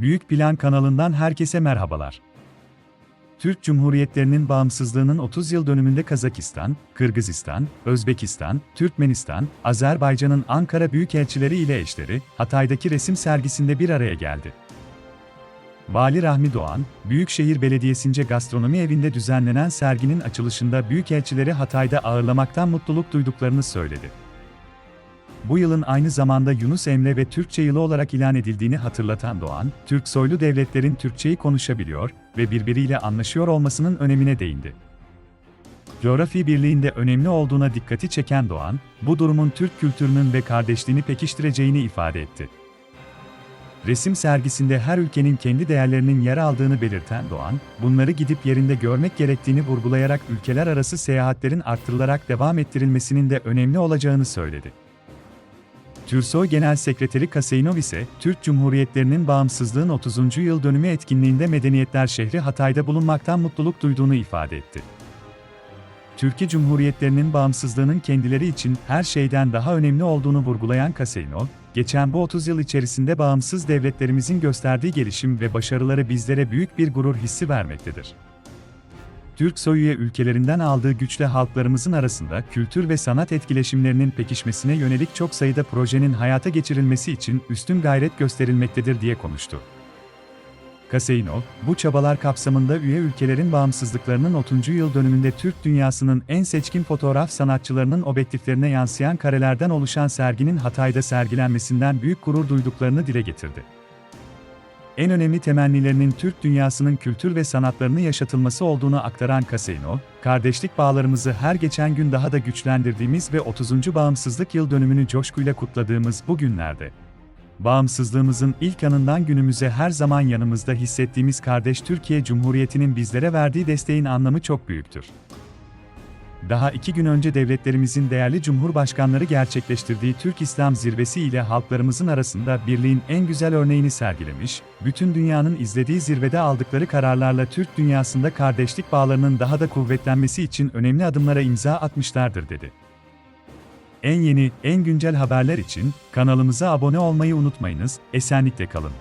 Büyük Plan kanalından herkese merhabalar. Türk Cumhuriyetlerinin bağımsızlığının 30 yıl dönümünde Kazakistan, Kırgızistan, Özbekistan, Türkmenistan, Azerbaycan'ın Ankara Büyükelçileri ile eşleri, Hatay'daki resim sergisinde bir araya geldi. Vali Rahmi Doğan, Büyükşehir Belediyesi'nce gastronomi evinde düzenlenen serginin açılışında büyükelçileri Hatay'da ağırlamaktan mutluluk duyduklarını söyledi. Bu yılın aynı zamanda Yunus Emre ve Türkçe yılı olarak ilan edildiğini hatırlatan Doğan, Türk soylu devletlerin Türkçeyi konuşabiliyor ve birbiriyle anlaşıyor olmasının önemine değindi. Coğrafi birliğinde önemli olduğuna dikkati çeken Doğan, bu durumun Türk kültürünün ve kardeşliğini pekiştireceğini ifade etti. Resim sergisinde her ülkenin kendi değerlerinin yer aldığını belirten Doğan, bunları gidip yerinde görmek gerektiğini vurgulayarak ülkeler arası seyahatlerin arttırılarak devam ettirilmesinin de önemli olacağını söyledi. TÜRSOY Genel Sekreteri Kaseinov ise, Türk Cumhuriyetlerinin bağımsızlığın 30. yıl dönümü etkinliğinde Medeniyetler şehri Hatay'da bulunmaktan mutluluk duyduğunu ifade etti. Türkiye Cumhuriyetlerinin bağımsızlığının kendileri için her şeyden daha önemli olduğunu vurgulayan Kaseinov, geçen bu 30 yıl içerisinde bağımsız devletlerimizin gösterdiği gelişim ve başarıları bizlere büyük bir gurur hissi vermektedir. Türk soyuya ülkelerinden aldığı güçle halklarımızın arasında kültür ve sanat etkileşimlerinin pekişmesine yönelik çok sayıda projenin hayata geçirilmesi için üstün gayret gösterilmektedir diye konuştu. Kaseinov, bu çabalar kapsamında üye ülkelerin bağımsızlıklarının 30. yıl dönümünde Türk dünyasının en seçkin fotoğraf sanatçılarının objektiflerine yansıyan karelerden oluşan serginin Hatay'da sergilenmesinden büyük gurur duyduklarını dile getirdi en önemli temennilerinin Türk dünyasının kültür ve sanatlarını yaşatılması olduğunu aktaran Kaseinov, kardeşlik bağlarımızı her geçen gün daha da güçlendirdiğimiz ve 30. bağımsızlık yıl dönümünü coşkuyla kutladığımız bu günlerde, bağımsızlığımızın ilk anından günümüze her zaman yanımızda hissettiğimiz kardeş Türkiye Cumhuriyeti'nin bizlere verdiği desteğin anlamı çok büyüktür. Daha iki gün önce devletlerimizin değerli cumhurbaşkanları gerçekleştirdiği Türk İslam Zirvesi ile halklarımızın arasında birliğin en güzel örneğini sergilemiş, bütün dünyanın izlediği zirvede aldıkları kararlarla Türk dünyasında kardeşlik bağlarının daha da kuvvetlenmesi için önemli adımlara imza atmışlardır dedi. En yeni, en güncel haberler için kanalımıza abone olmayı unutmayınız, esenlikle kalın.